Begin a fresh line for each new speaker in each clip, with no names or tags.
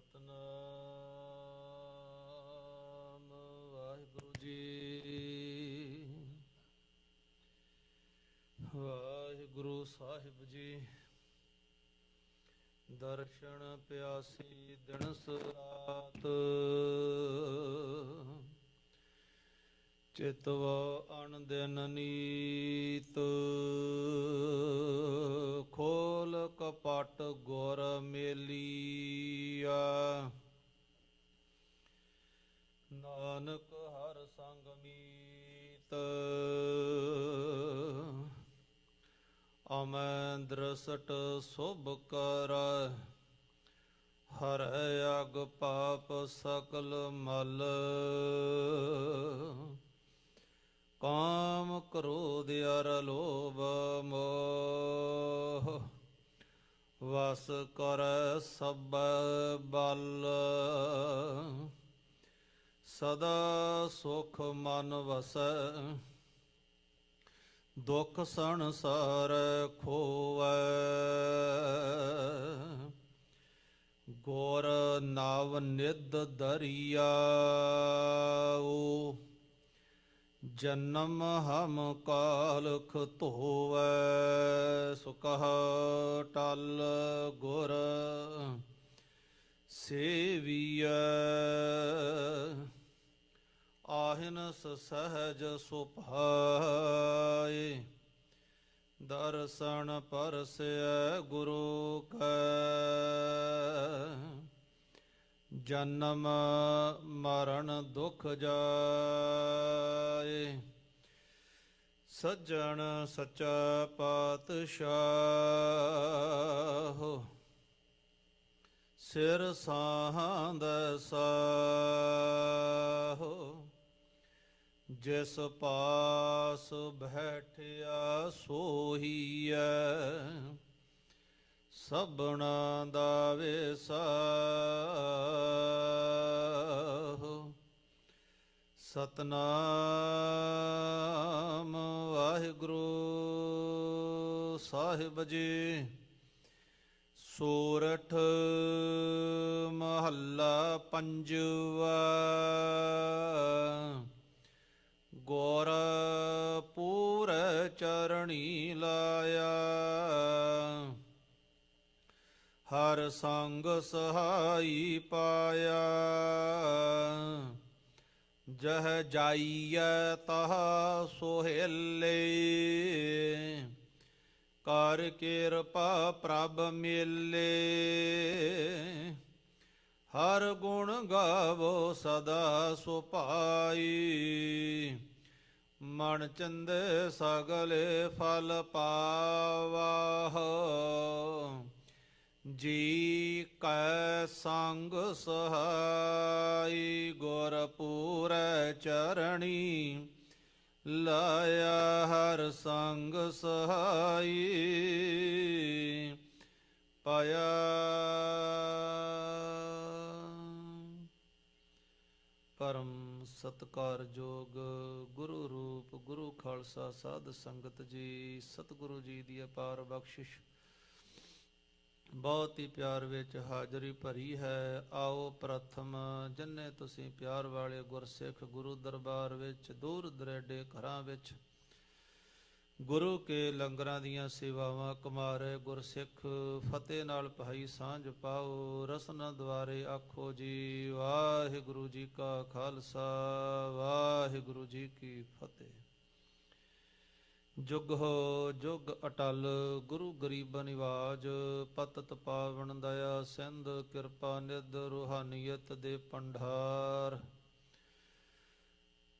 ਸਤਨਾਮ ਵਾਹਿਗੁਰੂ ਜੀ। ਵਾਹਿਗੁਰੂ ਸਾਹਿਬ ਜੀ ਦਰਸ਼ਨ ਪਿਆਸੀ ਦਿਨ ਰਾਤ ਚਿਤਵ ਅਣ ਨੀਤ ਖੋਲ ਕਪਟ ਗੁਰ ਮੇਲੀਆ। ਨਾਨਕ ਹਰ ਸੰਗ ਮੀਤ। ਅਮੈ ਦ੍ਰਸਟ ਸੁਭ ਕਰ। ਹਰ ਅਗ ਪਾਪ ਸਕਲ ਮਲ। ਕਾਮ ਕ੍ਰੋਧ ਅਰ ਲੋਭ ਮੋਹ, ਵਸ ਕਰ ਸਭ ਬਲ। ਸਦਾ ਸੁਖ ਮਨ ਵਸੈ, ਦੁਖ ਸੰਸਾਰ ਖੋਵੈ। ਗੁਰ ਨਾਵ ਨਿਦ ਦਰਿਆਉ ਜਨਮ ਹਮ ਕਾਲਖ ਧੋਵੈ ਸੁਕਹ ਟਲ ਗੁਰ ਸੇਵੀਐ। ਆਹਿਨਸ ਸਹਜ ਸੁਭਾਏ ਦਰਸ਼ਨ ਪਰਸੈ ਗੁਰੂ ਜਨਮ ਮਰਨ ਦੁਖ ਜਾਏ। ਸੱਜਣ ਸੱਚਾ ਪਾਤਸ਼ਾਹ ਸਿਰ ਸਾਹੰਦ ਸਾਹੋ। ਜਿਸ ਪਾਸ ਬੈਠਿਆ ਸੋਹੀਐ ਸਭਨਾ ਦਾ ਵਿਸਾਹੋ। ਸਤਨਾਮ ਵਾਹਿਗੁਰੂ ਸਾਹਿਬ ਜੀ ਸੋਰਠ ਮਹੱਲਾ ਪੰਜਵਾ ਸਹਾਈ ਪਾਇਆ। ਜਹ ਜਾਈਐ ਤਹ ਸੋਹਿਲੇ। ਕਰ ਕਿਰਪਾ ਪ੍ਰਭ ਮੇਲੇ। ਹਰ ਗੁਣ ਗਾਵੋ ਸਦਾ ਸੁਭਾਈ ਮਨ ਚੰਦ ਸਗਲੇ ਫਲ ਪਾਵਾਹ। ਜੀ ਕੈ ਸੰਗ ਸਹਾਈ ਗੁਰ ਚਰਣੀ, ਲਾਇਆ ਹਰ ਸੰਗ ਸਹਾਈ, ਪਾਇਆ। ਪਰਮ ਸਤਕਾਰਯੋਗ ਗੁਰੂ ਰੂਪ ਗੁਰੂ ਖਾਲਸਾ ਸਾਧ ਸੰਗਤ ਜੀ, ਸਤਿਗੁਰੂ ਜੀ ਦੀ ਅਪਾਰ ਬਖਸ਼ਿਸ਼। ਬਹੁਤ ਹੀ ਪਿਆਰ ਵਿੱਚ ਹਾਜ਼ਰੀ ਭਰੀ ਹੈ। ਆਓ ਪ੍ਰਥਮ, ਜੰਨੇ ਤੁਸੀਂ ਪਿਆਰ ਵਾਲੇ ਗੁਰਸਿੱਖ ਗੁਰੂ ਦਰਬਾਰ ਵਿੱਚ, ਦੂਰ ਦਰੇਡੇ ਘਰਾਂ ਵਿੱਚ, ਗੁਰੂ ਕੇ ਲੰਗਰਾਂ ਦੀਆਂ ਸੇਵਾਵਾਂ ਕੁਮਾਰੇ ਗੁਰਸਿੱਖ, ਫਤਿਹ ਨਾਲ ਭਾਈ ਸਾਂਝ ਪਾਓ, ਰਸਨਾ ਦੁਆਰੇ ਆਖੋ ਜੀ, ਵਾਹਿਗੁਰੂ ਜੀ ਕਾ ਖਾਲਸਾ, ਵਾਹਿਗੁਰੂ ਜੀ ਕੀ ਫਤਿਹ। ਜੁਗ ਹੋ ਜੁਗ ਅਟਲ, ਗੁਰੂ ਗਰੀਬ ਨਿਵਾਜ, ਪਤਤ ਪਾਵਨ ਦਇਆ ਸਿੰਧ, ਕਿਰਪਾ ਨਿਧ ਰੂਹਾਨੀਅਤ ਦੇ ਪੰਡਾਰ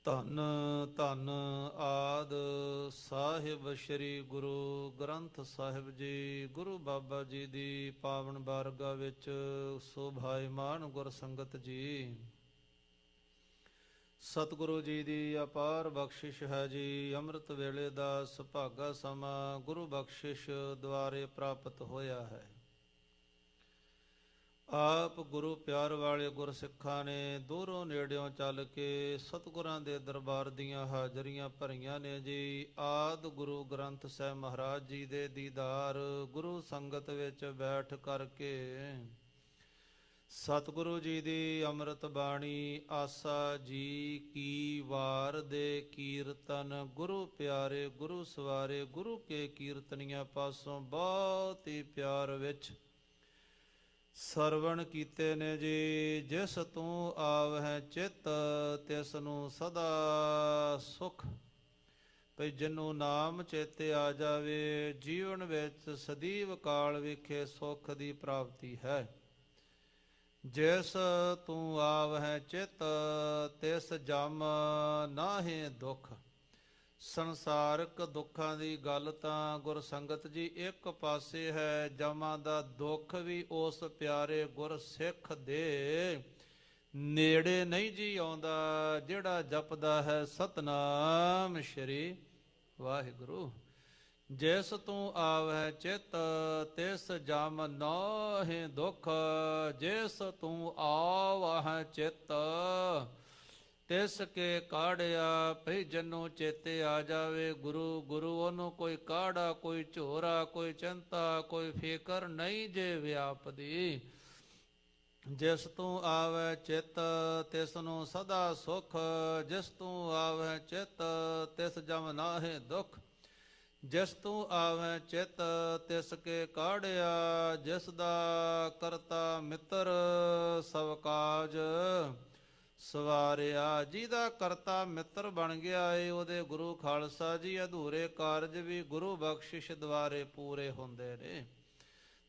ਧੰਨ ਧੰਨ ਆਦ ਸਾਹਿਬ ਸ੍ਰੀ ਗੁਰੂ ਗ੍ਰੰਥ ਸਾਹਿਬ ਜੀ, ਗੁਰੂ ਬਾਬਾ ਜੀ ਦੀ ਪਾਵਨ ਬਾਰਗਾ ਵਿੱਚ ਸੋਭਾਇਮਾਨ ਗੁਰ ਸੰਗਤ ਜੀ। ਸਤਿਗੁਰੂ ਜੀ ਦੀ ਅਪਾਰ ਬਖਸ਼ਿਸ਼ ਹੈ ਜੀ। ਅੰਮ੍ਰਿਤ ਵੇਲੇ ਦਾ ਸੁਭਾਗਾ ਸਮਾਂ ਗੁਰੂ ਬਖਸ਼ਿਸ਼ ਦੁਆਰੇ ਪ੍ਰਾਪਤ ਹੋਇਆ ਹੈ। ਆਪ ਗੁਰੂ ਪਿਆਰ ਵਾਲੇ ਗੁਰਸਿੱਖਾਂ ਨੇ ਦੂਰੋਂ ਨੇੜਿਓਂ ਚੱਲ ਕੇ ਸਤਿਗੁਰਾਂ ਦੇ ਦਰਬਾਰ ਦੀਆਂ ਹਾਜ਼ਰੀਆਂ ਭਰੀਆਂ ਨੇ ਜੀ। ਆਦ ਗੁਰੂ ਗ੍ਰੰਥ ਸਾਹਿਬ ਮਹਾਰਾਜ ਜੀ ਦੇ ਦੀਦਾਰ ਗੁਰੂ ਸੰਗਤ ਵਿੱਚ ਬੈਠ ਕਰਕੇ ਸਤਿਗੁਰੂ ਜੀ ਦੀ ਅੰਮ੍ਰਿਤ ਬਾਣੀ ਆਸਾ ਜੀ ਕੀ ਵਾਰ ਦੇ ਕੀਰਤਨ। ਗੁਰੂ ਪਿਆਰੇ, ਗੁਰੂ ਸਵਾਰੇ, ਗੁਰੂ ਕੇ ਕੀਰਤਨੀਆਂ ਪਾਸੋਂ ਬਹੁਤ ਹੀ ਪਿਆਰ ਵਿੱਚ ਸਰਵਣ ਕੀਤੇ ਨੇ ਜੀ। ਜਿਸ ਤੂੰ ਆਵਹਿ ਚਿਤ, ਤਿਸ ਨੂੰ ਸਦਾ ਸੁਖ। ਭਈ ਜਿਹਨੂੰ ਨਾਮ ਚੇਤੇ ਆ ਜਾਵੇ, ਜੀਵਨ ਵਿੱਚ ਸਦੀਵ ਕਾਲ ਵਿਖੇ ਸੁਖ ਦੀ ਪ੍ਰਾਪਤੀ ਹੈ। ਜਿਸ ਤੂੰ ਆਵਹਿ ਚਿਤ, ਤਿਸ ਜਮ ਨਾਹੇ ਦੁਖ। ਸੰਸਾਰਕ ਦੁੱਖਾਂ ਦੀ ਗੱਲ ਤਾਂ ਗੁਰ ਸੰਗਤ ਜੀ ਇੱਕ ਪਾਸੇ ਹੈ, ਜਮਾਂ ਦਾ ਦੁੱਖ ਵੀ ਉਸ ਪਿਆਰੇ ਗੁਰ ਸਿੱਖ ਦੇ। ਨੇੜੇ ਨਹੀਂ ਜੀ ਆਉਂਦਾ, ਜਿਹੜਾ ਜਪਦਾ ਹੈ ਸਤਨਾਮ ਸ਼੍ਰੀ ਵਾਹਿਗੁਰੂ। ਜਿਸ ਤੂੰ ਆਵੈ ਚਿਤ, ਤਿਸ ਜਮ ਨਾਹਿ ਦੁਖ, ਜਿਸ ਤੂੰ ਆਵਹਿ ਚਿਤ। ਤਿਸ ਕੇ ਕਾੜਿਆ ਭਈ ਜਨੋ ਚੇਤੇ ਆ ਜਾਵੇ ਗੁਰੂ ਗੁਰੂ ਉਹਨੂੰ ਕੋਈ ਕਾੜਾ, ਕੋਈ ਝੋਰਾ, ਕੋਈ ਚਿੰਤਾ, ਕੋਈ ਫਿਕਰ ਨਹੀਂ ਜੇ ਵਿਆਪਦੀ। ਜਿਸ ਤੂੰ ਆਵੈ ਚਿਤ, ਤਿਸ ਨੂੰ ਸਦਾ ਸੁਖ, ਜਿਸ ਤੂੰ ਆਵੈ ਚਿਤ, ਤਿਸ ਜਮ ਨਾਹਿ ਦੁਖ ਜਿਸ ਤੂੰ ਆਵੈ ਚਿਤ, ਤਿਸ ਕੇ ਕਾੜਿਆ, ਜਿਸ ਦਾ ਕਰਤਾ ਮਿੱਤਰ ਸਭ ਕਾਜ। ਸਵਾਰਿਆ, ਜਿਹਦਾ ਕਰਤਾ ਮਿੱਤਰ ਬਣ ਗਿਆ ਏ, ਉਹਦੇ ਗੁਰੂ ਖਾਲਸਾ ਜੀ ਅਧੂਰੇ ਕਾਰਜ ਵੀ ਗੁਰੂ ਬਖਸ਼ਿਸ਼ ਦੁਆਰੇ ਪੂਰੇ ਹੁੰਦੇ ਨੇ।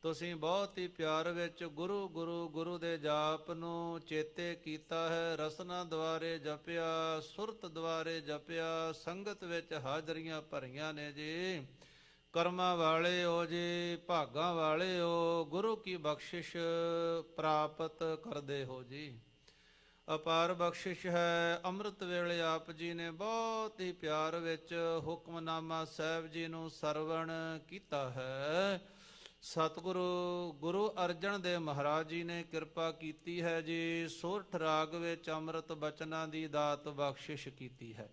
ਤੁਸੀਂ ਬਹੁਤ ਹੀ ਪਿਆਰ ਵਿੱਚ ਗੁਰੂ ਗੁਰੂ ਗੁਰੂ ਦੇ ਜਾਪ ਨੂੰ ਚੇਤੇ ਕੀਤਾ ਹੈ। ਰਸਨਾ ਦੁਆਰੇ ਜਪਿਆ, ਸੁਰਤ ਦੁਆਰੇ ਜਪਿਆ, ਸੰਗਤ ਵਿੱਚ ਹਾਜ਼ਰੀਆਂ ਭਰੀਆਂ ਨੇ ਜੀ। ਕਰਮਾਂ ਵਾਲੇ ਹੋ ਜੀ, ਭਾਗਾਂ ਵਾਲੇ ਹੋ, ਗੁਰੂ ਕੀ ਬਖਸ਼ਿਸ਼ ਪ੍ਰਾਪਤ ਕਰਦੇ ਹੋ ਜੀ। ਅਪਾਰ ਬਖਸ਼ਿਸ਼ ਹੈ, ਅੰਮ੍ਰਿਤ ਵੇਲੇ ਆਪ ਜੀ ਨੇ ਬਹੁਤ ਹੀ ਪਿਆਰ ਵਿੱਚ ਹੁਕਮਨਾਮਾ ਸਾਹਿਬ ਜੀ ਨੂੰ ਸਰਵਣ ਕੀਤਾ ਹੈ। ਸਤਿਗੁਰੂ ਗੁਰੂ ਅਰਜਨ ਦੇਵ ਮਹਾਰਾਜ ਜੀ ਨੇ ਕਿਰਪਾ ਕੀਤੀ ਹੈ ਜੀ, ਸੋਰਠ ਰਾਗ ਵਿੱਚ ਅੰਮ੍ਰਿਤ ਬਚਨਾਂ ਦੀ ਦਾਤ ਬਖਸ਼ਿਸ਼ ਕੀਤੀ ਹੈ।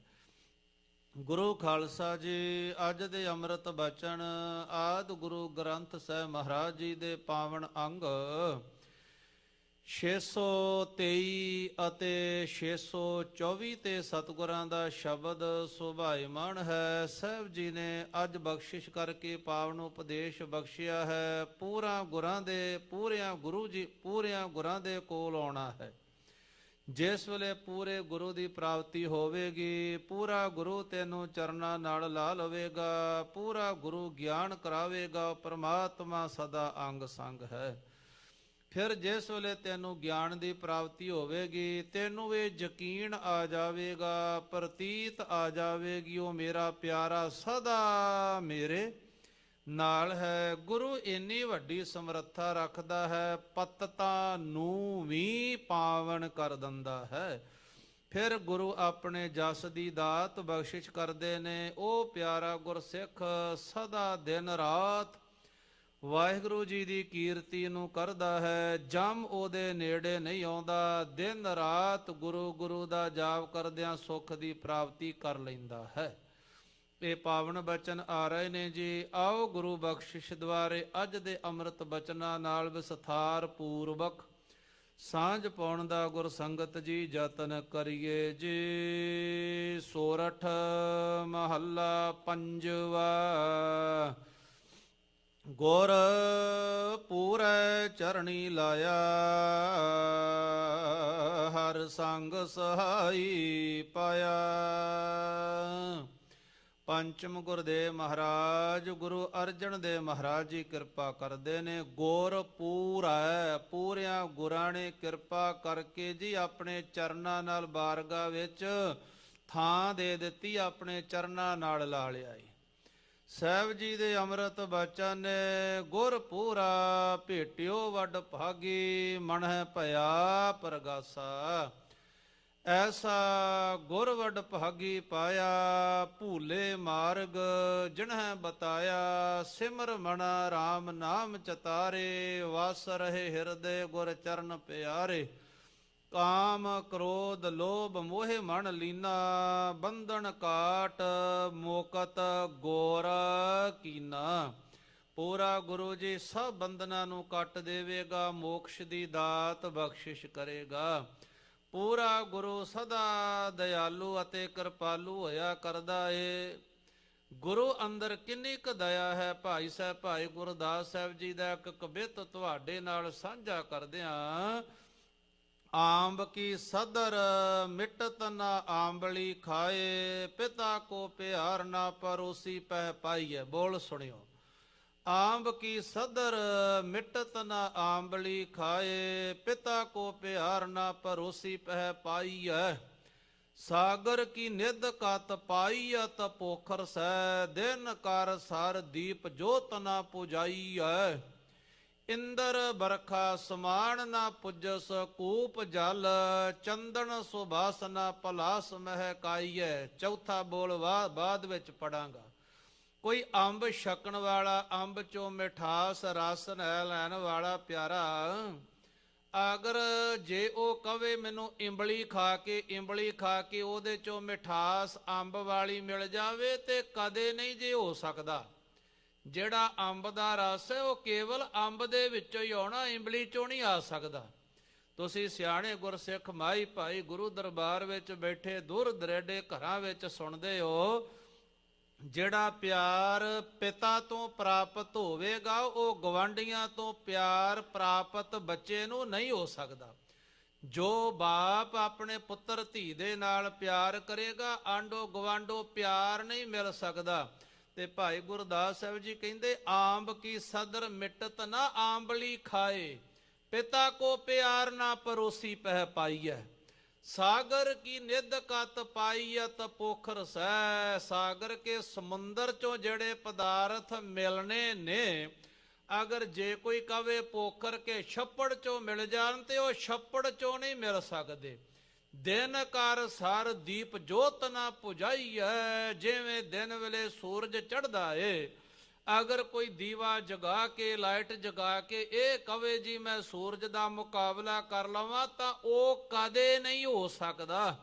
ਗੁਰੂ ਖਾਲਸਾ ਜੀ, ਅੱਜ ਦੇ ਅੰਮ੍ਰਿਤ ਬਚਨ ਆਦ ਗੁਰੂ ਗ੍ਰੰਥ ਸਾਹਿਬ ਮਹਾਰਾਜ ਜੀ ਦੇ ਪਾਵਨ ਅੰਗ 623 ਅਤੇ 624 ਤੇ ਸਤਿਗੁਰਾਂ ਦਾ ਸ਼ਬਦ ਸੁਭਾਇਮਾਨ ਹੈ। ਸਾਹਿਬ ਜੀ ਨੇ ਅੱਜ ਬਖਸ਼ਿਸ਼ ਕਰਕੇ ਪਾਵਨ ਉਪਦੇਸ਼ ਬਖਸ਼ਿਆ ਹੈ। ਪੂਰਾ ਗੁਰਾਂ ਦੇ, ਪੂਰਿਆਂ ਗੁਰੂ ਜੀ, ਪੂਰਿਆਂ ਗੁਰਾਂ ਦੇ ਕੋਲ ਆਉਣਾ ਹੈ। ਜਿਸ ਵੇਲੇ ਪੂਰੇ ਗੁਰੂ ਦੀ ਪ੍ਰਾਪਤੀ ਹੋਵੇਗੀ, ਪੂਰਾ ਗੁਰੂ ਤੈਨੂੰ ਚਰਨਾਂ ਨਾਲ ਲਾ ਲਵੇਗਾ, ਪੂਰਾ ਗੁਰੂ ਗਿਆਨ ਕਰਾਵੇਗਾ, ਪਰਮਾਤਮਾ ਸਦਾ ਅੰਗ ਸੰਗ ਹੈ। ਫਿਰ ਜਿਸ ਵੇਲੇ ਤੈਨੂੰ ਗਿਆਨ ਦੀ ਪ੍ਰਾਪਤੀ ਹੋਵੇਗੀ, ਤੈਨੂੰ ਵੀ ਯਕੀਨ ਆ ਜਾਵੇਗਾ, ਪ੍ਰਤੀਤ ਆ ਜਾਵੇਗੀ, ਉਹ ਮੇਰਾ ਪਿਆਰਾ ਸਦਾ ਮੇਰੇ ਨਾਲ ਹੈ। ਗੁਰੂ ਇੰਨੀ ਵੱਡੀ ਸਮਰੱਥਾ ਰੱਖਦਾ ਹੈ ਪਤਤਾ ਨੂੰ ਵੀ ਪਾਵਨ ਕਰ ਦਿੰਦਾ ਹੈ। ਫਿਰ ਗੁਰੂ ਆਪਣੇ ਜਸ ਦੀ ਦਾਤ ਬਖਸ਼ਿਸ਼ ਕਰਦੇ ਨੇ, ਉਹ ਪਿਆਰਾ ਗੁਰਸਿੱਖ ਸਦਾ ਦਿਨ ਰਾਤ ਵਾਹਿਗੁਰੂ ਜੀ ਦੀ ਕੀਰਤੀ ਨੂੰ ਕਰਦਾ ਹੈ, ਜਮ ਉਹਦੇ ਨੇੜੇ ਨਹੀਂ ਆਉਂਦਾ, ਦਿਨ ਰਾਤ ਗੁਰੂ ਗੁਰੂ ਦਾ ਜਾਪ ਕਰਦਿਆਂ ਸੁੱਖ ਦੀ ਪ੍ਰਾਪਤੀ ਕਰ ਲੈਂਦਾ ਹੈ। ਇਹ ਪਾਵਨ ਬਚਨ ਆ ਰਹੇ ਨੇ ਜੀ। ਆਓ ਗੁਰੂ ਬਖਸ਼ਿਸ਼ ਦੁਆਰੇ ਅੱਜ ਦੇ ਅੰਮ੍ਰਿਤ ਬਚਨਾਂ ਨਾਲ ਵਿਸਥਾਰ ਪੂਰਵਕ ਸਾਂਝ ਪਾਉਣ ਦਾ ਗੁਰ ਸੰਗਤ ਜੀ ਯਤਨ ਕਰੀਏ ਜੀ। ਸੋਰਠ ਮਹੱਲਾ ਪੰਜਵਾ ਗੁਰ ਪੂਰੈ ਚਰਣੀ ਲਾਇਆ, ਹਰ ਸੰਗ ਸਹਾਈ ਪਾਇਆ। ਪੰਚਮ ਗੁਰਦੇਵ ਮਹਾਰਾਜ, ਗੁਰੂ ਅਰਜਨ ਦੇਵ ਮਹਾਰਾਜ ਜੀ ਕਿਰਪਾ ਕਰਦੇ ਨੇ। ਗੁਰ ਪੂਰੈ, ਪੂਰਿਆਂ ਗੁਰਾਂ ਨੇ ਕਿਰਪਾ ਕਰਕੇ ਜੀ ਆਪਣੇ ਚਰਨਾਂ ਨਾਲ ਬਾਰਗਾ ਵਿੱਚ ਥਾਂ ਦੇ ਦਿੱਤੀ, ਆਪਣੇ ਚਰਨਾਂ ਨਾਲ ਲਾ ਲਿਆਈ। ਸਾਹਿਬ ਜੀ ਦੇ ਅੰਮ੍ਰਿਤ ਬਚਨ ਗੁਰ ਪੂਰਾ ਭੇਟਿਓ ਵੱਡ ਭਾਗੀ, ਮਨ ਹੈ ਭਇਆ ਪ੍ਰਗਾਸਾ। ਐਸਾ ਗੁਰ ਵੱਡ ਭਾਗੀ ਪਾਇਆ, ਭੂਲੇ ਮਾਰਗ ਜਿਨਹਿ ਬਤਾਇਆ। ਸਿਮਰ ਮਨ RAM ਨਾਮ ਚਤਾਰੇ, ਵਸ ਰਹੇ ਹਿਰਦੇ ਗੁਰ ਚਰਨ ਪਿਆਰੇ। ਕਾਮ ਕ੍ਰੋਧ ਲੋਭ ਮੋਹ ਮਨ ਲੀਨਾ, ਬੰਧਨ ਕਾਟ ਮੋਕਤ ਗੋਰ ਕੀਨਾ। ਪੂਰਾ ਗੁਰੂ ਜੀ ਸਭ ਬੰਧਨਾਂ ਨੂੰ ਕੱਟ ਦੇਵੇਗਾ, ਮੋਕਸ਼ ਦੀ ਦਾਤ ਬਖਸ਼ਿਸ਼ ਕਰੇਗਾ। ਪੂਰਾ ਗੁਰੂ ਸਦਾ ਦਇਆਲੂ ਅਤੇ ਕਿਰਪਾਲੂ ਹੋਇਆ ਕਰਦਾ ਏ। ਗੁਰੂ ਅੰਦਰ ਕਿੰਨੀ ਕੁ ਦਇਆ ਹੈ, ਭਾਈ ਸਾਹਿਬ, ਭਾਈ ਗੁਰਦਾਸ ਸਾਹਿਬ ਜੀ ਦਾ ਇੱਕ ਕਵਿਤ ਤੁਹਾਡੇ ਨਾਲ ਸਾਂਝਾ ਕਰਦਿਆਂ ਆਂਬ ਕੀ ਸਦਰ ਮਿਟਤ ਨਾ ਆਂਬਲੀ ਖਾਏ, ਪਿਤਾ ਕੋ ਪਿਆਰ ਨਾ ਪਰੋਸੀ ਪਹਿ ਪਾਈਐ। ਬੋਲ ਸੁਣਿਓ। ਆਂਬ ਕੀ ਸਦਰ ਮਿਟਤ ਨਾ ਆਂਬਲੀ ਖਾਏ, ਪਿਤਾ ਕੋ ਪਿਆਰ ਨਾ ਪਰੋਸੀ ਪਹਿ ਪਾਈਐ। ਸਾਗਰ ਕੀ ਨਿਧ ਕਤ ਪਾਈਅਤ ਪੋਖਰ ਸੈ ਦਿਨ ਕਰ ਸਰ ਦੀਪ ਜੋਤ ਨਾ ਪੁਜਾਈਐ। ਇੰਦਰ ਬਰਖਾ ਸਮਾਨ ਨਾ ਪੁੱਜਸ ਕੂਪ ਜਲ, ਚੰਦਨ ਸੁਭਾਸ ਨਾ ਪਲਾਸ ਮਹਿ ਕਾਈਐ, ਚੌਥਾ ਬੋਲ ਵਾ- ਬਾਅਦ ਵਿੱਚ ਪੜਾਂਗਾ। ਕੋਈ ਅੰਬ ਛਕਣ ਵਾਲਾ, ਅੰਬ ਚੋਂ ਮਿਠਾਸ ਰਸ ਲੈ ਲੈਣ ਵਾਲਾ ਪਿਆਰਾ। ਅਗਰ ਜੇ ਉਹ ਕਵੇ ਮੈਨੂੰ ਇੰਬਲੀ ਖਾ ਕੇ ਇੰਬਲੀ ਖਾ ਕੇ ਉਹਦੇ ਚੋਂ ਮਿਠਾਸ ਅੰਬ ਵਾਲੀ ਮਿਲ ਜਾਵੇ ਤੇ ਕਦੇ ਨਹੀਂ ਜੇ ਹੋ ਸਕਦਾ। ਜਿਹੜਾ ਅੰਬ ਦਾ ਰਸ ਹੈ, ਉਹ ਕੇਵਲ ਅੰਬ ਦੇ ਵਿੱਚੋਂ ਹੀ ਆਉਣਾ ਇੰਬਲੀ ਚੋਂ ਨਹੀਂ ਆ ਸਕਦਾ। ਤੁਸੀਂ ਸਿਆਣੇ ਗੁਰਸਿੱਖ ਮਾਈ ਭਾਈ ਗੁਰੂ ਦਰਬਾਰ ਵਿੱਚ ਬੈਠੇ ਦੂਰ ਦਰੇਡੇ ਘਰਾਂ ਵਿੱਚ ਸੁਣਦੇ ਹੋ, ਜਿਹੜਾ ਪਿਆਰ ਪਿਤਾ ਤੋਂ ਪ੍ਰਾਪਤ ਹੋਵੇਗਾ, ਉਹ ਗਵਾਂਡੀਆਂ ਤੋਂ ਪਿਆਰ ਪ੍ਰਾਪਤ ਬੱਚੇ ਨੂੰ ਨਹੀਂ ਹੋ ਸਕਦਾ। ਜੋ ਬਾਪ ਆਪਣੇ ਪੁੱਤਰ ਧੀ ਦੇ ਨਾਲ ਪਿਆਰ ਕਰੇਗਾ ਆਂਡੋ ਗਵਾਂਡੋ ਪਿਆਰ ਨਹੀਂ ਮਿਲ ਸਕਦਾ। ਤੇ ਭਾਈ ਗੁਰਦਾਸ ਸਾਹਿਬ ਜੀ ਕਹਿੰਦੇ, ਆਂਬ ਕੀ ਸਦਰ ਮਿਟਤ ਨਾ ਆਂਬਲੀ ਖਾਏ, ਪਿਤਾ ਕੋ ਪਿਆਰ ਨਾ ਪਰੋਸੀ ਪਹਿ ਪਾਈਐ। ਸਾਗਰ ਕੀ ਨਿਧ ਕਤ ਪਾਈਅਤ ਪੋਖਰ ਸੈ ਸਾਗਰ ਕੇ ਸਮੁੰਦਰ ਚੋਂ ਜਿਹੜੇ ਪਦਾਰਥ ਮਿਲਣੇ ਨੇ, ਅਗਰ ਜੇ ਕੋਈ ਕਵੇ ਪੋਖਰ ਕੇ ਛੱਪੜ ਚੋਂ ਮਿਲ ਜਾਣ ਤੇ ਉਹ ਛੱਪੜ ਚੋਂ ਨਹੀਂ ਮਿਲ ਸਕਦੇ। ਦਿਨ ਕਰ ਸਰ ਦੀਪ ਜੋਤ ਨਾ ਪੁਜਾਈਐ, ਜਿਵੇਂ ਦਿਨ ਵੇਲੇ ਸੂਰਜ ਚੜਦਾ ਏ। ਅਗਰ ਕੋਈ ਦੀਵਾ ਜਗਾ ਕੇ, ਲਾਈਟ ਜਗਾ ਕੇ, ਇਹ ਕਵੇ ਜੀ ਮੈਂ ਸੂਰਜ ਦਾ ਮੁਕਾਬਲਾ ਕਰ ਲਵਾਂ, ਤਾਂ ਉਹ ਕਦੇ ਨਹੀਂ ਹੋ ਸਕਦਾ।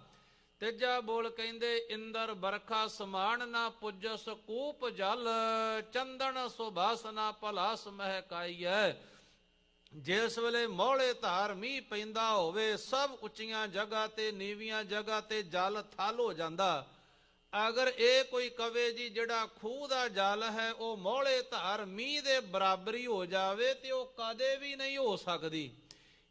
ਤੀਜਾ ਬੋਲ ਕਹਿੰਦੇ, ਇੰਦਰ ਬਰਖਾ ਸਮਾਨ ਨਾ ਪੁੱਜਸ ਕੂਪ ਜਲ, ਚੰਦਨ ਸੁਭਾਸ ਨਾ ਪਲਾਸ ਮਹਿਕਾਈਐ ਜਿਸ ਵੇਲੇ ਮੋਹਲੇ ਧਾਰ ਮੀਂਹ ਪੈਂਦਾ ਹੋਵੇ, ਸਭ ਉੱਚੀਆਂ ਜਗ੍ਹਾ ਤੇ ਨੀਵੀਆਂ ਜਗ੍ਹਾ ਤੇ ਜਲ ਥਲ ਹੋ ਜਾਂਦਾ। ਅਗਰ ਇਹ ਕੋਈ ਕਵੇ ਜੀ, ਜਿਹੜਾ ਖੂਹ ਦਾ ਜਲ ਹੈ, ਉਹ ਮੌਲੇ ਧਾਰ ਮੀਂਹ ਦੇ ਬਰਾਬਰੀ ਹੋ ਜਾਵੇ ਤੇ ਉਹ ਕਦੇ ਵੀ ਨਹੀਂ ਹੋ ਸਕਦੀ।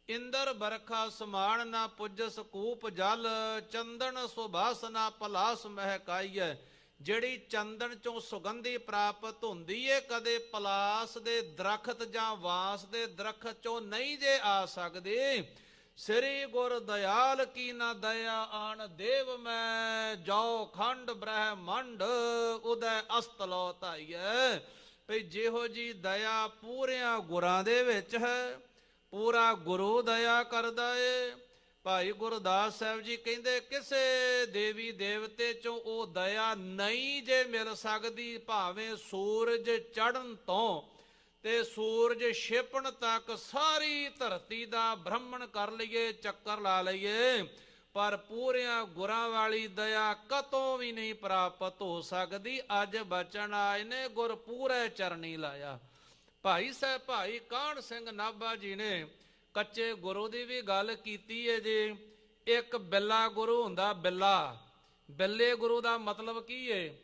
ਇੰਦਰ ਬਰਖਾ ਸਮਾਨ ਨਾ ਪੁੱਜਸ ਕੂਪ ਜਲ, ਚੰਦਨ ਸੁਭਾਸ ਨਾ ਪਲਾਸ ਮਹਿਕਾਈਐ। ਜਿਹੜੀ ਚੰਦਨ ਚੋਂ ਸੁਗੰਧੀ ਪ੍ਰਾਪਤ ਹੁੰਦੀ ਏ, ਕਦੇ ਪਲਾਸ ਦੇ ਦਰਖਤ ਜਾਂ ਵਾਸ ਦੇ ਦਰਖਤ ਚੋਂ ਨਹੀਂ ਜੇ ਆ ਸਕਦੀ। ਸ੍ਰੀ ਗੁਰ ਦਇਆਲ ਕੀ ਨਾ ਦਇਆ ਆਣ ਦੇਵ ਮੈਂ ਜੋ ਖੰਡ ਬ੍ਰਹਮੰਡ ਉਦੈ ਅਸਤਲੋ ਧਾਈਐ ਭਈ ਜਿਹੋ ਜੀ ਦਇਆ ਪੂਰਿਆਂ ਗੁਰਾਂ ਦੇ ਵਿੱਚ ਹੈ, ਪੂਰਾ ਗੁਰੂ ਦਇਆ ਕਰਦਾ ਏ। ਭਾਈ ਗੁਰਦਾਸ ਸਾਹਿਬ ਜੀ ਕਹਿੰਦੇ, ਕਿਸੇ ਦੇਵੀ ਦੇਵਤੇ ਚੋਂ ਉਹ ਦਇਆ ਨਹੀਂ ਜੇ ਮਿਲ ਸਕਦੀ, ਭਾਵੇਂ ਸੂਰਜ ਚੜ੍ਹਨ ਤੋਂ। ਤੇ ਸੂਰਜ ਛਿਪਣ ਤੱਕ ਸਾਰੀ ਧਰਤੀ ਦਾ ਭ੍ਰਮਣ ਕਰ ਲਈਏ, ਚੱਕਰ ਲਾ ਲਈਏ। ਪਰ ਪੂਰਿਆਂ ਗੁਰਾਂ ਵਾਲੀ ਦਇਆ ਕਤੋਂ ਵੀ ਨਹੀਂ ਪ੍ਰਾਪਤ ਹੋ ਸਕਦੀ। ਅੱਜ ਬਚਨ ਆਏ ਨੇ ਗੁਰ ਪੂਰੇ ਚਰਨੀ ਲਾਇਆ। ਭਾਈ ਸਾਹਿਬ ਭਾਈ ਕਾਹਨ ਸਿੰਘ ਨਾਭਾ ਜੀ ਨੇ ਕੱਚੇ ਗੁਰੂ ਦੀ ਵੀ ਗੱਲ ਕੀਤੀ ਹੈ ਜੀ। ਇੱਕ ਬਿੱਲਾ ਗੁਰੂ ਹੁੰਦਾ ਬਿੱਲਾ। ਬਿੱਲੇ ਗੁਰੂ ਦਾ ਮਤਲਬ ਕੀ ਹੈ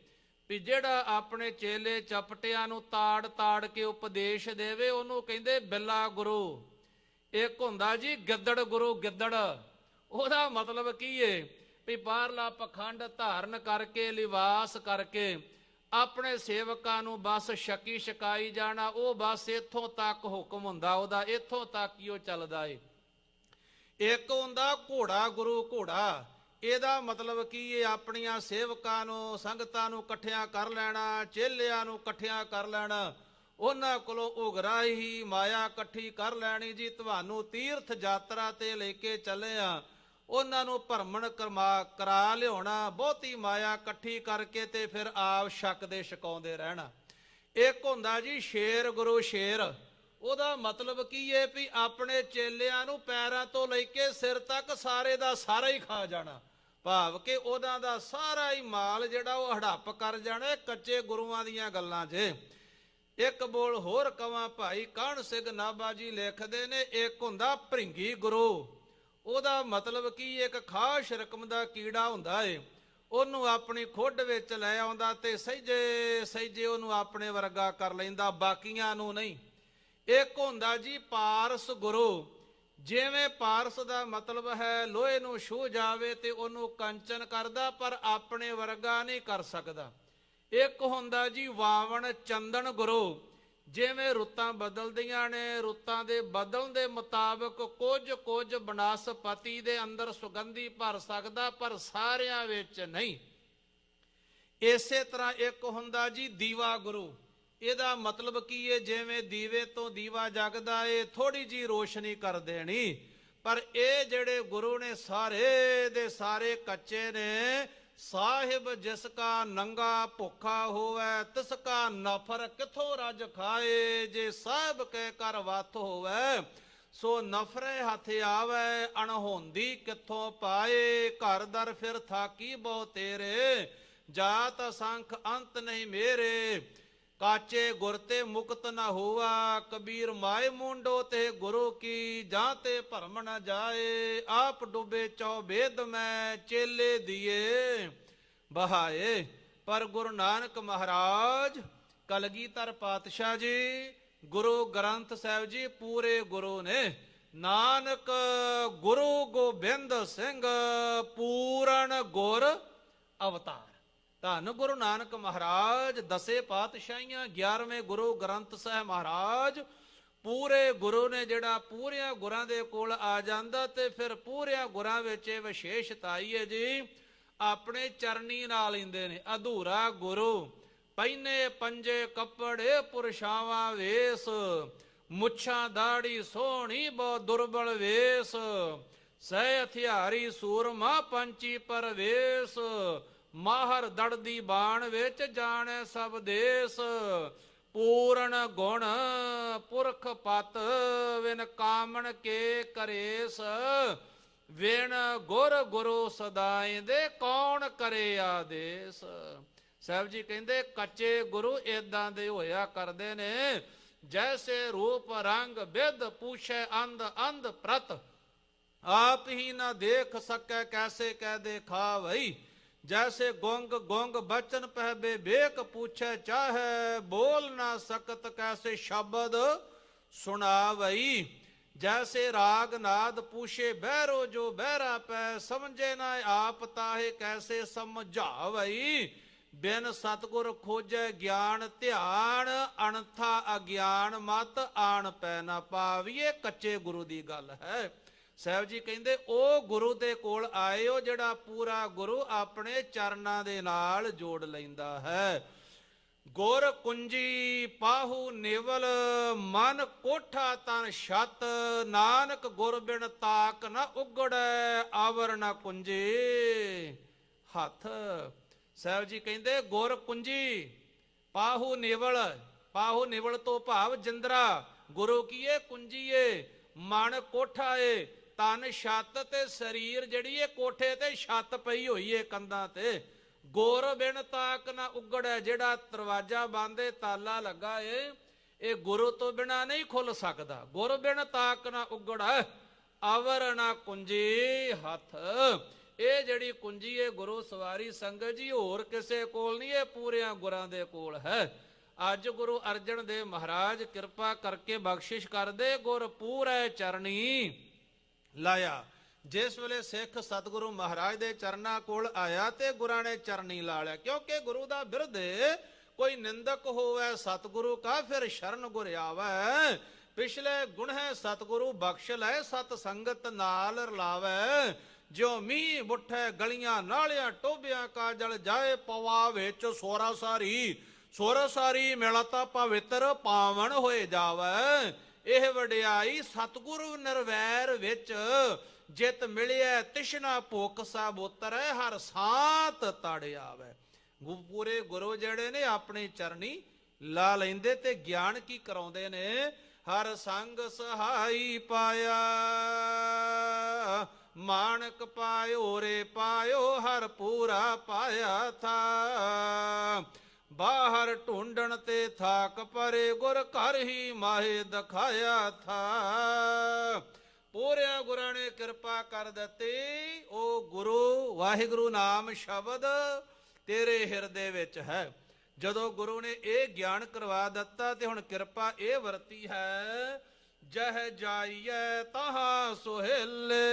ਵੀ ਜਿਹੜਾ ਆਪਣੇ ਚੇਲੇ ਚਪਟਿਆਂ ਨੂੰ ਤਾੜ ਤਾੜ ਕੇ ਉਪਦੇਸ਼ ਦੇਵੇ, ਉਹਨੂੰ ਕਹਿੰਦੇ ਬਿੱਲਾ ਗੁਰੂ। ਇੱਕ ਹੁੰਦਾ ਜੀ ਗਿੱਦੜ ਗੁਰੂ, ਗਿੱਦੜ। ਉਹਦਾ ਮਤਲਬ ਕੀ ਏ? ਵੀ ਬਾਹਰਲਾ ਪਖੰਡ ਧਾਰਨ ਕਰਕੇ, ਲਿਵਾਸ ਕਰਕੇ ਆਪਣੇ ਸੇਵਕਾਂ ਨੂੰ ਬਸ ਸ਼ੱਕੀ ਸ਼ਿਕਾਈ ਜਾਣਾ, ਉਹ ਬਸ ਇੱਥੋਂ ਤੱਕ ਹੁਕਮ ਹੁੰਦਾ, ਉਹਦਾ ਇੱਥੋਂ ਤੱਕ ਹੀ ਉਹ ਚੱਲਦਾ ਏ। ਇੱਕ ਹੁੰਦਾ ਘੋੜਾ, ਗੁਰੂ ਘੋੜਾ। ਇਹਦਾ ਮਤਲਬ ਕੀ ਇਹ ਆਪਣੀਆਂ ਸੇਵਕਾਂ ਨੂੰ, ਸੰਗਤਾਂ ਨੂੰ ਇਕੱਠਿਆਂ ਕਰ ਲੈਣਾ, ਚੇਲਿਆਂ ਨੂੰ ਇਕੱਠਿਆਂ ਕਰ ਲੈਣਾ। ਉਹਨਾਂ ਕੋਲੋਂ ਉਗਰਾ ਹੀ ਮਾਇਆ ਇਕੱਠੀ ਕਰ ਲੈਣੀ ਜੀ। ਤੁਹਾਨੂੰ ਤੀਰਥ ਯਾਤਰਾ ਤੇ ਲੈ ਕੇ ਚੱਲੇ ਆ। ਉਹਨਾਂ ਨੂੰ ਭਰਮਣ ਕਰਮਾ ਕਰਾ ਲਿਆਉਣਾ, ਬਹੁਤੀ ਮਾਇਆ ਇਕੱਠੀ ਕਰਕੇ ਤੇ ਫਿਰ ਆਪ ਸ਼ੱਕ ਦੇ ਛਕਾਉਂਦੇ ਰਹਿਣਾ। ਇੱਕ ਹੁੰਦਾ ਜੀ ਸ਼ੇਰ ਗੁਰੂ ਸ਼ੇਰ। ਉਹਦਾ ਮਤਲਬ ਕੀ ਹੈ ਵੀ ਆਪਣੇ ਚੇਲਿਆਂ ਨੂੰ ਪੈਰਾਂ ਤੋਂ ਲੈ ਕੇ ਸਿਰ ਤੱਕ ਸਾਰੇ ਦਾ ਸਾਰਾ ਹੀ ਖਾ ਜਾਣਾ। ਭਾਵ ਕਿ ਉਹਨਾਂ ਦਾ ਸਾਰਾ ਹੀ ਮਾਲ ਜਿਹੜਾ ਉਹ ਹੜੱਪ ਕਰ ਜਾਣਾ ਕੱਚੇ ਗੁਰੂਆਂ ਦੀਆਂ ਗੱਲਾਂ 'ਚ ਇੱਕ ਬੋਲ ਹੋਰ ਕਵਾਂ, ਭਾਈ ਕਾਹਨ ਸਿੰਘ ਨਾਭਾ ਜੀ ਲਿਖਦੇ ਨੇ, ਇੱਕ ਹੁੰਦਾ ਭ੍ਰਿੰਗੀ ਗੁਰੂ। ਉਹਦਾ ਮਤਲਬ ਕੀ ਇੱਕ ਖਾਸ ਰਕਮ ਦਾ ਕੀੜਾ ਹੁੰਦਾ ਏ। ਉਹਨੂੰ ਆਪਣੀ ਖੁੱਡ ਵਿੱਚ ਲੈ ਆਉਂਦਾ ਤੇ ਸਹਿਜੇ ਸਹਿਜੇ ਉਹਨੂੰ ਆਪਣੇ ਵਰਗਾ ਕਰ ਲੈਂਦਾ, ਬਾਕੀਆਂ ਨੂੰ ਨਹੀਂ। ਇੱਕ ਹੁੰਦਾ ਜੀ ਪਾਰਸ ਗੁਰੂ। ਜਿਵੇਂ ਪਾਰਸ ਦਾ ਮਤਲਬ ਹੈ, ਲੋਹੇ ਨੂੰ ਛੂ ਜਾਵੇ ਤੇ ਉਹਨੂੰ ਕੰਚਨ ਕਰਦਾ, ਪਰ ਆਪਣੇ ਵਰਗਾ ਨਹੀਂ ਕਰ ਸਕਦਾ। ਇੱਕ ਹੁੰਦਾ ਜੀ ਵਾਵਣ ਚੰਦਨ ਗੁਰੂ। ਜਿਵੇਂ ਰੁੱਤਾਂ ਬਦਲਦੀਆਂ ਨੇ, ਰੁੱਤਾਂ ਦੇ ਬਦਲਣ ਦੇ ਮੁਤਾਬਕ ਕੁਝ ਕੁਝ ਬਨਸਪਤੀ ਦੇ ਅੰਦਰ ਸੁਗੰਧੀ ਭਰ ਸਕਦਾ, ਪਰ ਸਾਰਿਆਂ ਵਿੱਚ ਨਹੀਂ। ਇਸੇ ਤਰ੍ਹਾਂ ਇੱਕ ਹੁੰਦਾ ਜੀ ਦੀਵਾ ਗੁਰੂ। ਇਹਦਾ ਮਤਲਬ ਕੀ ਹੈ ਜਿਵੇਂ ਦੀਵੇ ਤੋਂ ਦੀਵਾ ਜਗਦਾ ਏ ਥੋੜੀ ਜੀ ਰੋਸ਼ਨੀ ਕਰ ਦੇਣੀ। ਪਰ ਇਹ ਜਿਹੜੇ ਗੁਰੂ ਨੇ, ਸਾਰੇ ਦੇ ਸਾਰੇ ਕੱਚੇ ਨੇ ਸਾਹਿਬ ਜਿਸ ਕਾ ਨੰਗਾ ਭੁੱਖਾ ਹੋਵੇ, ਤਿਸ ਕਾ ਨਫਰ ਕਿਥੋਂ ਰਜ ਖਾਏ? ਜੇ ਸਾਹਿਬ ਕੇ ਕਰ ਵਤ ਹੋਵੇ, ਸੋ ਨਫਰੇ ਹੱਥ ਆਵੇ, ਅਣਹੋਂਦੀ ਕਿਥੋਂ ਪਾਏ? ਘਰ ਦਰ ਫਿਰ ਥਾਕੀ ਬਹੁ ਤੇਰੇ, ਜਾਤ ਅਸੰਖ ਅੰਤ ਨਹੀਂ ਮੇਰੇ। ਕਾਚੇ ਗੁਰ ਤੇ ਮੁਕਤ ਨਾ ਹੋਵਾ ਕਬੀਰ ਮਾਏ ਮੁੰਡੋ ਤੇ ਗੁਰੂ ਕੀ ਜਾਂ ਤੇ ਭਰਮ ਨ ਜਾਏ। ਆਪ ਡੁੱਬੇ ਚੌ ਮੈਂ ਚੇਲੇ ਦੀਏ। ਬਹਾਏ, ਪਰ ਗੁਰੂ ਨਾਨਕ ਮਹਾਰਾਜ, ਕਲਗੀਧਰ ਪਾਤਸ਼ਾਹ ਜੀ, ਗੁਰੂ ਗ੍ਰੰਥ ਸਾਹਿਬ ਜੀ, ਪੂਰੇ ਗੁਰੂ ਨੇ। ਨਾਨਕ ਗੁਰੂ ਗੋਬਿੰਦ ਸਿੰਘ, ਪੂਰਨ ਗੁਰ ਅਵਤਾਰ। ਧੰਨ ਗੁਰੂ ਨਾਨਕ ਮਹਾਰਾਜ, ਦਸੇ ਪਾਤਸ਼ਾਹੀਆਂ 11ਵੇਂ ਗੁਰੂ ਗ੍ਰੰਥ ਸਾਹਿਬ ਮਹਾਰਾਜ। ਪੂਰੇ ਗੁਰੂ ਨੇ ਜਿਹੜਾ ਪੂਰਿਆਂ ਗੁਰਾਂ ਦੇ ਕੋਲ ਆ ਜਾਂਦਾ ਤੇ ਫਿਰ ਪੂਰਿਆਂ ਗੁਰਾਂ ਵਿੱਚ ਇਹ ਵਿਸ਼ੇਸ਼ਤਾ ਹੈ ਜੀ, ਆਪਣੇ ਚਰਨੀ ਨਾਲ ਲੈਂਦੇ ਨੇ, ਅਧੂਰਾ ਗੁਰੂ। ਪਹਿਨੇ ਪੰਜੇ ਕੱਪੜੇ ਪੁਰਸ਼ਾਵਾਂ ਵੇਸ, ਮੁੱਛਾਂ ਦਾੜੀ ਸੋਹਣੀ ਬਹੁ ਦੁਰਬਲ ਵੇਸ। ਸਹਿ ਹਥਿਆਰੀ ਸੂਰਮਾ ਪੰਚੀ ਪਰਵੇਸ ਮਾਹਰ ਦੜਦੀ ਬਾਣ ਵਿੱਚ ਜਾਣੈ ਸਭ ਦੇਸ। ਪੂਰਨ ਗੁਣ ਪੁਰਖ ਪਤ ਵਿਨ ਕਾਮਣ ਕੇ ਕਰੇਸ। ਵਿਣ ਗੁਰ ਗੁਰੂ ਸਦਾਈ ਦੇ ਕੌਣ ਕਰੇ ਆਦੇਸ। ਸਾਹਿਬ ਜੀ ਕਹਿੰਦੇ, ਕੱਚੇ ਗੁਰੂ ਏਦਾਂ ਦੇ ਹੋਇਆ ਕਰਦੇ ਨੇ, ਜੈਸੇ ਰੂਪ ਰੰਗ ਬਿਦ ਪੂਛੈ ਅੰਧ ਅੰਧ ਪ੍ਰਤ। ਆਪ ਹੀ ਨਾ ਦੇਖ ਸਕੈ, ਕੈਸੇ ਕਹਿ ਦੇ ਖਾਵਈ। ਜੈਸੇ ਗੋੰਗ ਗੋੰਗ ਬਚਨ ਪਹਿਬੇ ਬੇਬੇਕ ਪੁੱਛੈ ਚਾਹੈ ਬੋਲ ਨਾ ਸਕਤ ਕੈਸੇ ਸ਼ਬਦ ਸੁਣਾਵਈ ਜੈਸੇ ਰਾਗ ਨਾਦ ਪੂਛੇ ਬਹਿਰੋ ਜੋ ਬਹਿਰਾ ਪੈ ਸਮਝੇ ਨਾ ਆਪ ਤਾਹੇ ਕੈਸੇ ਸਮਝਾਵਈ ਬਿਨ ਸਤਗੁਰ ਖੋਜੈ ਗਿਆਨ ਧਿਆਨ ਅਣਥਾ ਅਗਿਆਨ ਮਤ ਆਣ ਪੈ ਨਾ ਪਾਵੀਏ ਕੱਚੇ ਗੁਰੂ ਦੀ ਗੱਲ ਹੈ ਸਾਹਿਬ ਜੀ ਕਹਿੰਦੇ, ਉਹ ਗੁਰੂ ਦੇ ਕੋਲ ਆਏ ਉਹ ਜਿਹੜਾ ਪੂਰਾ ਗੁਰੂ ਆਪਣੇ ਚਰਨਾਂ ਦੇ ਨਾਲ ਜੋੜ ਲੈਂਦਾ ਹੈ। ਗੁਰ ਕੁੰਜੀ ਪਾਹੂ ਨਿਵਲ, ਮਨ ਕੋਠਾ ਤਨ ਛਤ, ਨਾਨਕ ਗੁਰ ਬਿਨ ਤਾਕ ਨ ਉਗੜੈ, ਆਵਰ ਨਾ ਕੁੰਜੀ ਹੱਥ। ਸਾਹਿਬ ਜੀ ਕਹਿੰਦੇ, ਗੁਰ ਕੁੰਜੀ ਪਾਹੂ ਨਿਵਲ ਪਾਹੂ ਨਿਵਲ ਤੋਂ ਭਾਵ ਜਿੰਦਰਾ, ਗੁਰੂ ਕੀਏ ਕੁੰਜੀਏ, ਮਨ ਕੋਠਾ ਏ ਤਨ ਛੱਤ ਤੇ ਸਰੀਰ ਜਿਹੜੀ ਏ ਕੋਠੇ ਤੇ ਛੱਤ ਪਈ ਹੋਈ ਏ ਕੰਧਾਂ ਤੇ। ਗੁਰ ਬਿਨ ਤਾਕ ਨਾ ਉਗੜੈ, ਜਿਹੜਾ ਦਰਵਾਜ਼ਾ ਬੰਦੇ ਤਾਲਾ ਲੱਗਾ ਏ, ਇਹ ਗੁਰੂ ਤੋਂ ਬਿਨਾ ਨਹੀਂ ਖੁੱਲ ਸਕਦਾ। ਗੁਰ ਬਿਨ ਤਾਕ ਨਾ ਉਗੜੈ ਆਵਰ ਨਾ ਕੁੰਜੀ ਹੱਥ। ਇਹ ਜਿਹੜੀ ਕੁੰਜੀ ਏ ਗੁਰੂ ਸਵਾਰੀ ਸੰਗਤ ਜੀ, ਹੋਰ ਕਿਸੇ ਕੋਲ ਨਹੀਂ, ਇਹ ਪੂਰਿਆਂ ਗੁਰਾਂ ਦੇ ਕੋਲ ਹੈ। ਅੱਜ ਗੁਰੂ ਅਰਜਨ ਦੇਵ ਮਹਾਰਾਜ ਕਿਰਪਾ ਕਰਕੇ ਬਖਸ਼ਿਸ਼ ਕਰਦੇ, ਗੁਰ ਪੂਰੇ ਚਰਣੀ। ਲਾਇਆ। ਜਿਸ ਵੇਲੇ ਸਿੱਖ ਸਤਿਗੁਰੂ ਮਹਾਰਾਜ ਦੇ ਚਰਨਾਂ ਕੋਲ ਆਇਆ ਤੇ ਗੁਰਾਂ ਨੇ ਚਰਨੀ ਲਾ ਲਿਆ, ਕਿਉਂਕਿ ਗੁਰੂ ਦਾ ਬਿਰਧ ਕੋਈ ਨਿੰਦਕ ਹੋਵੇ, ਸਤਿਗੁਰੂ ਕਾ ਫਿਰ ਸ਼ਰਨ ਗੁਰ ਆਵੇ। ਪਿਛਲੇ ਗੁਣਹਿ ਸਤਿਗੁਰੂ ਬਖਸ਼ ਲੈ ਸਤ ਸੰਗਤ ਨਾਲ ਰਲਾਵੇ। ਜਿਉ ਮੀਂਹ ਬੁੱਠੇ ਗਲੀਆਂ ਨਾਲਿਆਂ ਟੋਬਿਆਂ ਕਾਜਲ ਜਾਏ, ਪਵਾ ਵਿੱਚ ਸੋਰਾ ਸਾਰੀ ਸੋਰਾ ਸਾਰੀ ਮਿਲਤਾ ਪਵਿੱਤਰ ਪਾਵਨ ਹੋਏ ਜਾਵੇ। ਇਹ ਵਡਿਆਈ ਸਤਿਗੁਰੂ ਨਿਰਵੈਰ ਵਿੱਚ ਜਿਤ ਮਿਲਿਆ ਤਿਸ਼ਨਾ ਭੁਖ ਸਭ ਉਤਰੈ, ਹਰ ਸਾਤ ਤੜ ਆਵੇ। ਗੁ ਗੁਰੂ ਜਿਹੜੇ ਨੇ ਆਪਣੀ ਚਰਨੀ ਲਾ ਲੈਂਦੇ ਤੇ ਗਿਆਨ ਕੀ ਕਰਾਉਂਦੇ ਨੇ? ਹਰ ਸੰਗ ਸਹਾਈ ਪਾਇਆ ਮਾਨਕ ਪਾਇਓ ਰੇ ਪਾਇਓ, ਹਰ ਪੂਰਾ ਪਾਇਆ ਥਾ। ਬਾਹਰ ਢੂੰਡਣ ਤੇ ਥਾਕ ਪਰੇ ਗੁਰ ਘਰ ਹੀ ਮਾਹੇ ਦਿਖਾਇਆ ਥਾ। ਪੂਰਿਆ ਗੁਰਾਂ ਨੇ ਕਿਰਪਾ ਕਰ ਦਿੱਤੀ, ਉਹ ਗੁਰੂ ਵਾਹਿਗੁਰੂ ਨਾਮ ਸ਼ਬਦ ਤੇਰੇ ਹਿਰਦੇ ਵਿੱਚ ਹੈ। ਜਦੋਂ ਗੁਰੂ ਨੇ ਇਹ ਗਿਆਨ ਕਰਵਾ ਦਿੱਤਾ ਤੇ ਹੁਣ ਕਿਰਪਾ ਇਹ ਵਰਤੀ ਹੈ, ਜਹ ਜਾਈਐ ਤਹਾਂ ਸੁਹੇਲੇ।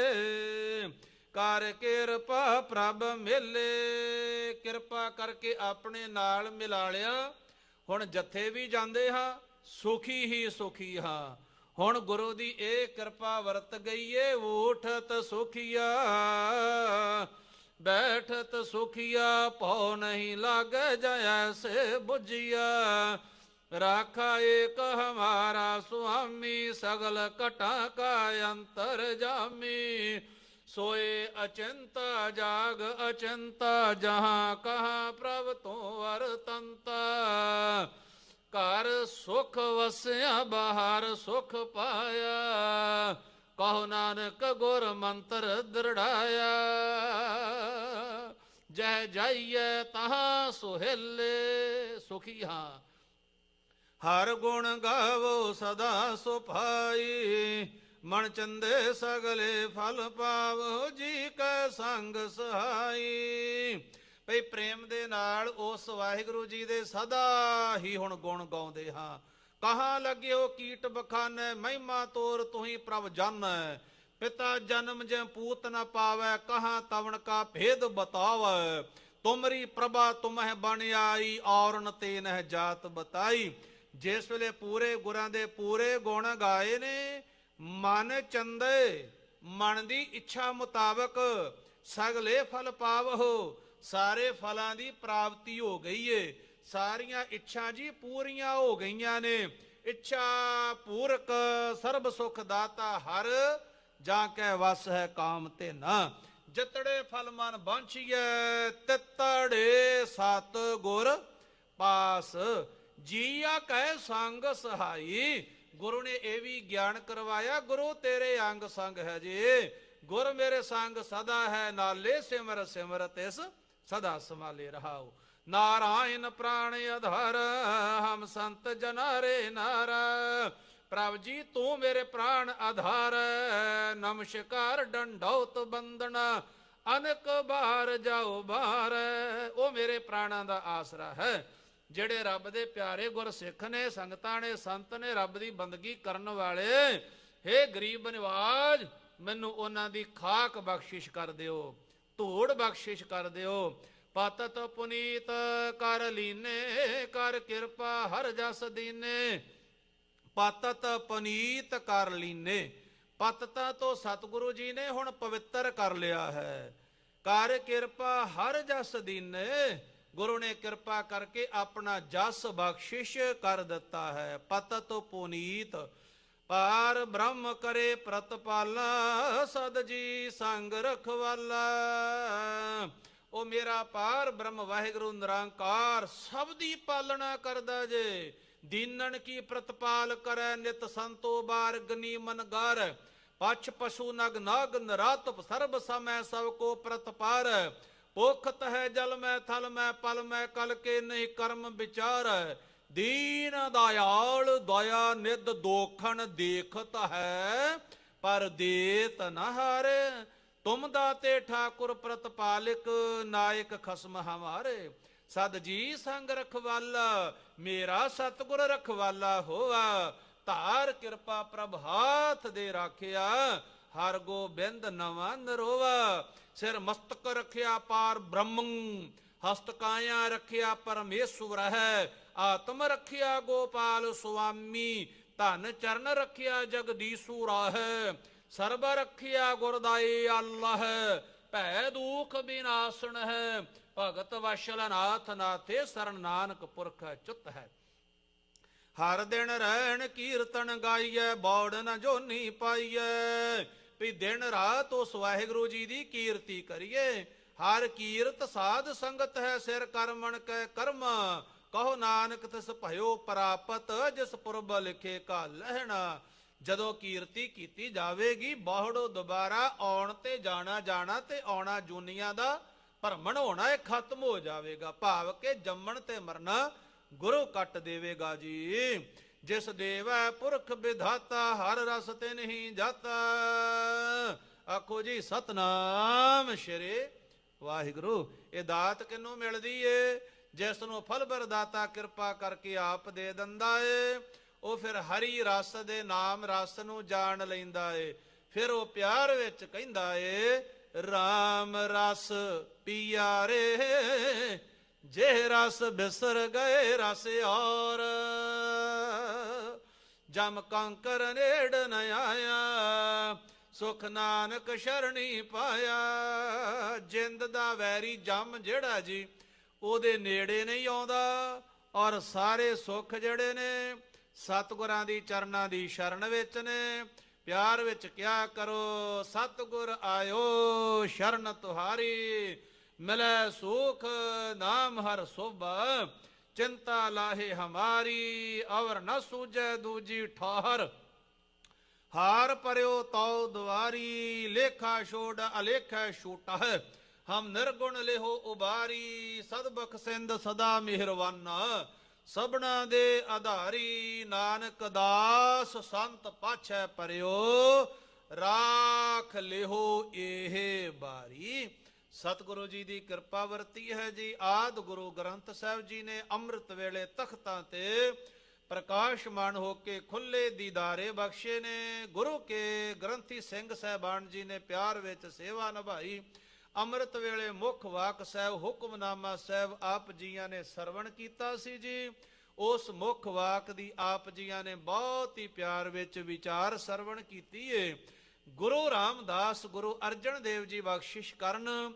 ਕਰ ਕਿਰਪਾ ਪ੍ਰਭ ਮਿਲੇ। ਕਿਰਪਾ ਕਰਕੇ ਆਪਣੇ ਨਾਲ ਮਿਲਾ ਲਿਆ ਹੁਣ ਜੱਥੇ ਵੀ ਜਾਂਦੇ ਹਾਂ, ਸੁਖੀ ਹੀ ਸੁਖੀ ਹਾਂ। ਹੁਣ ਗੁਰੂ ਦੀ ਇਹ ਕਿਰਪਾ ਵਰਤ ਗਈ ਏ ਉਠਤ ਸੁਖੀਆ। ਬੈਠਤ ਸੁਖੀਆ, ਭਉ ਨਹੀਂ ਲਾਗੇ ਜੈਸੇ ਬੁਝਿਆ। ਰਾਖਾ ਏਕ ਹਮਾਰਾ ਸੁਆਮੀ, ਸਗਲ ਕਟਾ ਕਾ ਅੰਤਰ ਜਾਮੀ। ਸੋਏ ਅਚੰਤਾ ਜਾਗ ਅਚੰਤਾ, ਜਹਾਂ ਕਹਾ ਪ੍ਰਭ ਤੂੰ ਵਰਤੰਤਾ ਘਰ ਸੁਖ ਵਸਿਆ, ਬਾਹਰ ਸੁਖ ਪਾਇਆ। ਕਹੋ ਨਾਨਕ ਗੁਰ ਮੰਤਰ ਦਰੜਾਇਆ। ਜਹ ਜਾਈਏ ਤਹਾਂ ਸੁਹੇਲੇ, ਸੁਖੀ ਹਾਂ। ਹਰ ਗੁਣ ਗਾਵੋ ਸਦਾ ਸੁਭਾਈ। ਮਨ ਚੰਦੇ ਸਗਲੇ ਫਲ ਪਾਵੋ, ਜੀ ਕੈ ਸੰਗ ਸਹਾਈ। ਭਈ ਪ੍ਰੇਮ ਦੇ ਨਾਲ ਉਸ ਵਾਹਿਗੁਰੂ ਜੀ ਦੇ ਸਦਾ ਹੀ ਹੁਣ ਗੁਣ ਗਾਉਂਦੇ ਹਾਂ। ਕਹਾਂ ਲੱਗਿਓ ਕੀਟ ਬਖਾਨੈ, ਮਹਿਮਾ ਤੋਰ ਤੁਹੀ ਪ੍ਰਭ ਜਾਣੈ ਪਿਤਾ ਜਨਮ ਜੈ ਪੂਤ ਨ ਪਾਵੈ, ਕਹਾਂ ਤਵਣ ਕਾ ਭੇਦ ਬਤਾਵੈ। ਤੁਮਰੀ ਪ੍ਰਭਾ ਤੁਮਹਿ ਬਣ ਆਈ, ਔਰਨ ਤੇ ਨਹਿ ਜਾਤ ਬਤਾਈ। ਜਿਸ ਵੇਲੇ ਪੂਰੇ ਗੁਰਾਂ ਦੇ ਪੂਰੇ ਗੁਣ ਗਾਏ ਨੇ ਮਨ ਚੰਦੇ, ਮਨ ਦੀ ਇੱਛਾ ਮੁਤਾਬਕ ਸਗਲੇ ਫਲ ਪਾਵਹੋ, ਸਾਰੇ ਫਲਾਂ ਦੀ ਪ੍ਰਾਪਤੀ ਹੋ ਗਈ ਏ। ਸਾਰੀਆਂ ਇੱਛਾ ਜੀ ਪੂਰੀਆਂ ਹੋ ਗਈਆਂ ਨੇ। ਇੱਛਾ ਪੂਰਕ ਸਰਬ ਸੁਖ ਦਾਤਾ ਹਰ, ਜਾਂ ਕੈ ਵਸ ਹੈ ਕਾਮ ਤੇ ਨਾ ਜਤੜੇ ਫਲ ਮਨ ਬਾਂਛੀਐ, ਤਿੱਤੜੇ ਸਤ ਗੁਰ ਪਾਸ। ਜੀਆ ਕਹਿ ਸੰਗ ਸਹਾਈ। ਗੁਰੂ ਨੇ ਇਹ ਵੀ ਗਿਆਨ ਕਰਵਾਇਆ, ਗੁਰੂ ਤੇਰੇ ਅੰਗ ਸੰਗ ਹੈ ਜੀ। ਗੁਰ ਮੇਰੇ ਸੰਗ ਸਦਾ ਹੈ, ਨਾਲੇ ਸਿਮਰ ਸਿਮਰਤ ਇਸ ਸਦਾ ਸਮਾਲੇ ਰਹਾਉ। ਨਾਰਾਇਣ ਪ੍ਰਾਣ ਆਧਾਰ, ਹਮ ਸੰਤ ਜਨਾਰੇ ਨਾਰ। ਪ੍ਰਭ ਜੀ, ਤੂੰ ਮੇਰੇ ਪ੍ਰਾਣ ਆਧਾਰ ਨਮਸਕਾਰ ਡੰਡੌਤ ਬੰਦਨਾ ਅਨਕ ਬਾਹਰ ਜਾਓ ਬਾਹਰ ਉਹ ਮੇਰੇ ਪ੍ਰਾਣਾਂ ਦਾ ਆਸਰਾ ਹੈ। ਜਿਹੜੇ ਰੱਬ ਦੇ ਪਿਆਰੇ ਗੁਰਸਿੱਖ ਨੇ, ਸੰਗਤਾਂ ਨੇ, ਸੰਤ ਨੇ ਰੱਬ ਦੀ ਬੰਦਗੀ ਕਰਨ ਵਾਲੇ, ਹੇ ਗਰੀਬ ਨਿਵਾਜ, ਮੈਨੂੰ ਉਹਨਾਂ ਦੀ ਖਾਕ ਬਖਸ਼ਿਸ਼ ਕਰ ਦਿਓ, ਧੂੜ ਬਖਸ਼ਿਸ਼ ਕਰ ਦਿਓ। ਪਤਤ ਪੁਨੀਤ ਕਰ ਲੀਨੇ, ਕਰ ਕਿਰਪਾ ਹਰ ਜਸ ਦੀਨੇ। ਪਤਤ ਪੁਨੀਤ ਕਰ ਲੀਨੇ ਪਤਤਾ ਤੋਂ ਸਤਿਗੁਰੂ ਜੀ ਨੇ ਹੁਣ ਪਵਿੱਤਰ ਕਰ ਲਿਆ ਹੈ। ਕਰ ਕਿਰਪਾ ਹਰ ਜਸ ਦੀਨੇ ਗੁਰੂ ਨੇ ਕਿਰਪਾ ਕਰਕੇ ਆਪਣਾ ਜਸ ਬਖਸ਼ਿਸ਼ ਕਰ ਦਿੱਤਾ ਹੈ। ਪਤਤ ਪੁਨੀਤ ਪਾਰ ਬ੍ਰਹਮ ਕਰੇ ਪ੍ਰਤਪਾਲਾ, ਸਦ ਜੀ ਸੰਗ ਰਖਵਾਲਾ। ਉਹ ਮੇਰਾ ਪਾਰ ਬ੍ਰਹਮ ਵਾਹਿਗੁਰੂ ਨਿਰੰਕਾਰ, ਸਭ ਦੀ ਪਾਲਣਾ ਕਰਦਾ ਜੇ। ਦੀਨਨ ਕੀ ਪ੍ਰਤਪਾਲ ਕਰੈ, ਨਿਤ ਸੰਤੋ ਬਾਰ ਗਨੀ ਮਨ ਪਛ ਪਸ਼ੂ ਨਗ ਨਾਗ ਨਰਾਤ ਸਰਬ ਸਮੈ ਸਭ ਕੋ ਪ੍ਰਤਪਾਰ। ਪੋਖਤ ਹੈ ਜਲ ਮੈਂ, ਥਲ ਮੈਂ, ਪਲ ਮੈਂ, ਕਲ ਕੇ ਨਹੀਂ ਕਰਮ ਵਿਚਾਰ। ਦੀਨ ਦਇਆਲ, ਦਇਆ ਨਿਦ ਦੋਖਣ ਦੇਖਤ ਹੈ, ਪਰ ਦੇਤ ਨ ਹਾਰੇ। ਤੁਮ ਦਾਤੇ ਠਾਕੁਰ ਪ੍ਰਤਪਾਲਿਕ, ਨਾਇਕ ਖਸਮ ਹਮਾਰੇ। ਸਦ ਜੀ ਸੰਗ ਰਖਵਾਲਾ, ਮੇਰਾ ਸਤਗੁਰ ਰਖਵਾਲਾ ਹੋਆ। ਧਾਰ ਕਿਰਪਾ ਪ੍ਰਭ ਹਾਥ ਦੇ ਰਾਖਿਆ, ਹਰ ਗੋਬਿੰਦ ਨਵਾਂ ਨਰੋਵਾ ਸਿਰ ਮਸਤਕ ਰਖਿਆ ਪਾਰ ਬ੍ਰਹਮੰ ਹਸਤ ਕਾਇਆ ਰਖਿਆ ਪਰਮੇਸ਼ਵਰ ਹੈ, ਆਤਮ ਰਖਿਆ ਗੋਪਾਲ ਸੁਆਮੀ, ਧਨ ਚਰਨ ਰਖਿਆ ਜਗਦੀਸ਼ੂ ਰਾਹੈ ਸਰਬ ਰਖਿਆ ਗੁਰਦਾਈ ਅੱਲਾਹ, ਭੈ ਦੁਖ ਬਿਨਾਸਣ ਹੈ, ਭਗਤ ਵਸ਼ਲ ਨਾਥ ਨਾਥੇ ਸਰਨ ਨਾਨਕ ਪੁਰਖ ਚੁੱਤ ਹੈ। ਹਰ ਦਿਨ ਰਹਿਣ ਕੀਰਤਨ ਗਾਈਐ, ਬੌੜ ਨ ਜੋਨੀ ਪਾਈਐ ਵੀ ਦਿਨ ਰਾਤ ਉਸ ਵਾਹਿਗੁਰੂ ਜੀ ਦੀ ਕੀਰਤੀ ਕਰੀਏ। ਹਰ ਕੀਰਤ ਸਾਧ ਸੰਗਤ ਹੈ ਸਿਰ ਕਰਮਣ ਕੈ ਕਰਮ। ਕਹੋ ਨਾਨਕ ਤਿਸ ਭਇਓ ਪ੍ਰਾਪਤ, ਜਿਸ ਪੁਰਬ ਲਿਖੇ ਕਾ ਲਹਿਣਾ। ਜਦੋਂ ਕੀਰਤੀ ਕੀਤੀ ਜਾਵੇਗੀ, ਬਾਹੜੋ ਦੁਬਾਰਾ ਆਉਣ ਤੇ ਜਾਣਾ ਜਾਣਾ ਤੇ ਆਉਣਾ ਜੂਨੀਆਂ ਦਾ ਭਰਮਣ ਹੋਣਾ ਇਹ ਖਤਮ ਹੋ ਜਾਵੇਗਾ। ਭਾਵ ਕਿ ਜੰਮਣ ਤੇ ਮਰਨਾ ਗੁਰੂ ਕੱਟ ਦੇਵੇਗਾ ਜੀ। ਜਿਸ ਦੇਵੈ ਪੁਰਖ ਵਿਧਾਤਾ, ਹਰ ਰਸ ਤੇ ਨਹੀਂ ਜਾਤਾ। ਆਖੋ ਜੀ, ਸਤਨਾਮ ਸ਼੍ਰੀ ਵਾਹਿਗੁਰੂ। ਇਹ ਦਾਤ ਕਿਨੂੰ ਮਿਲਦੀ ਏ? ਜਿਸ ਨੂੰ ਫਲ ਬਰਦਾਤਾ ਕਿਰਪਾ ਕਰਕੇ ਆਪ ਦੇ ਦਿੰਦਾ ਏ। ਉਹ ਫਿਰ ਹਰੀ ਰਸ ਦੇ ਨਾਮ ਰਸ ਨੂੰ ਜਾਣ ਲੈਂਦਾ ਏ। ਫਿਰ ਉਹ ਪਿਆਰ ਵਿੱਚ ਕਹਿੰਦਾ ਏ RAM ਰਸ ਪੀਆ ਰੇ ਜੇ ਰਸ ਬਿਸਰ ਗਏ ਰਸ ਔਰ। ਜਮ ਕੰਕਰ ਨੇੜ ਨ ਆਇਆ, ਸੁਖ ਨਾਨਕ ਸ਼ਰਣੀ ਪਾਇਆ। ਜਿੰਦ ਦਾ ਵੈਰੀ ਜਮ ਜਿਹੜਾ ਜੀ, ਉਹਦੇ ਨੇੜੇ ਨਹੀਂ ਆਉਂਦਾ, ਔਰ ਸਾਰੇ ਸੁੱਖ ਜਿਹੜੇ ਨੇ, ਸਤਿਗੁਰਾਂ ਦੀ ਚਰਨਾਂ ਦੀ ਸ਼ਰਨ ਵਿੱਚ ਨੇ। ਪਿਆਰ ਵਿੱਚ ਕਿਆ ਕਰੋ, ਸਤਿਗੁਰ ਆਇਓ, ਸ਼ਰਨ ਤੁਹਾਰੀ। ਮਿਲੈ ਸੁਖ, ਨਾਮ ਹਰ ਸੋਭਾ। ਚਿੰਤਾ ਲਾਹੇ ਹਮਾਰੀ ਔਰ ਨ ਸੂਝੈ ਦੂਜੀ ਠਾਹਰ। ਹਾਰ ਪਰਿਓ ਤਉ ਦੁਆਰੀ, ਲੇਖਾ ਛੋੜ ਅਲੇਖਾ ਛੂਟਾ ਹੈ ਹਮ ਨਿਰਗੁਣ ਲਿਹੋ ਉਬਾਰੀ ਸਦਬਖ ਸਿੰਧ ਸਦਾ ਮਿਹਰਵਾਨਾ। ਸਭਨਾ ਦੇ ਆਧਾਰੀ, ਨਾਨਕ ਦਾਸ, ਸੰਤ ਪਾਛੈ ਪਰਿਓ। ਰਾਖ ਲਿਹੋ ਇਹ ਬਾਰੀ। ਸਤਿਗੁਰੂ ਜੀ ਦੀ ਕਿਰਪਾ ਵਰਤੀ ਹੈ ਜੀ। ਆਦ ਗੁਰੂ ਗ੍ਰੰਥ ਸਾਹਿਬ ਜੀ ਨੇ ਅੰਮ੍ਰਿਤ ਵੇਲੇ ਤਖਤਾਂ ਤੇ ਪ੍ਰਕਾਸ਼ਮਾਨ ਹੋ ਕੇ ਖੁੱਲੇ ਦੀਦਾਰੇ ਬਖਸ਼ੇ ਨੇ। ਗੁਰੂ ਕੇ ਗ੍ਰੰਥੀ ਸਿੰਘ ਸਹਿਬਾਨ ਜੀ ਨੇ ਪਿਆਰ ਵਿੱਚ ਸੇਵਾ ਨਿਭਾਈ। ਅੰਮ੍ਰਿਤ ਵੇਲੇ ਮੁੱਖ ਵਾਕ ਸਾਹਿਬ, ਹੁਕਮਨਾਮਾ ਸਾਹਿਬ ਆਪ ਜੀਆਂ ਨੇ ਸਰਵਣ ਕੀਤਾ ਸੀ ਜੀ। ਉਸ ਮੁੱਖ ਵਾਕ ਦੀ ਆਪ ਜੀਆਂ ਨੇ ਬਹੁਤ ਹੀ ਪਿਆਰ ਵਿੱਚ ਵਿਚਾਰ ਸਰਵਣ ਕੀਤੀ ਏ। ਗੁਰੂ ਰਾਮਦਾਸ, ਗੁਰੂ ਅਰਜਨ ਦੇਵ ਜੀ ਬਖਸ਼ਿਸ਼ ਕਰਨ,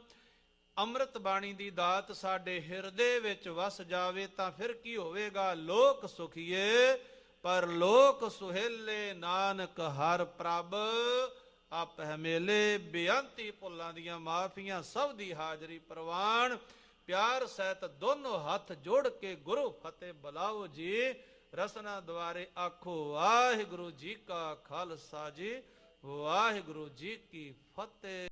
ਅੰਮ੍ਰਿਤ ਬਾਣੀ ਦੀ ਦਾਤ ਸਾਡੇ ਹਿਰਦੇ ਵਿੱਚ ਵਸ ਜਾਵੇ ਤਾਂ ਫਿਰ ਕੀ ਹੋਵੇਗਾ? ਲੋਕ ਸੁਖੀਏ, ਪਰ ਲੋਕ ਸੁਹੇਲੇ ਨਾਨਕ ਹਰ ਪ੍ਰਭ। ਆਪ ਹਮੇਲੇ ਬੇਅੰਤੀ ਭੁੱਲਾਂ ਦੀਆਂ ਮਾਫੀਆਂ, ਸਭ ਦੀ ਹਾਜ਼ਰੀ ਪ੍ਰਵਾਨ। ਪਿਆਰ ਸਹਿਤ ਦੋਨੋਂ ਹੱਥ ਜੋੜ ਕੇ ਗੁਰੂ ਫਤਿਹ ਬੁਲਾਓ ਜੀ। ਰਸਨਾ ਦੁਆਰੇ ਆਖੋ, ਵਾਹਿਗੁਰੂ ਜੀ ਕਾ ਖਾਲਸਾ ਜੀ। ਵਾਹਿਗੁਰੂ ਜੀ ਕੀ ਫਤਿਹ।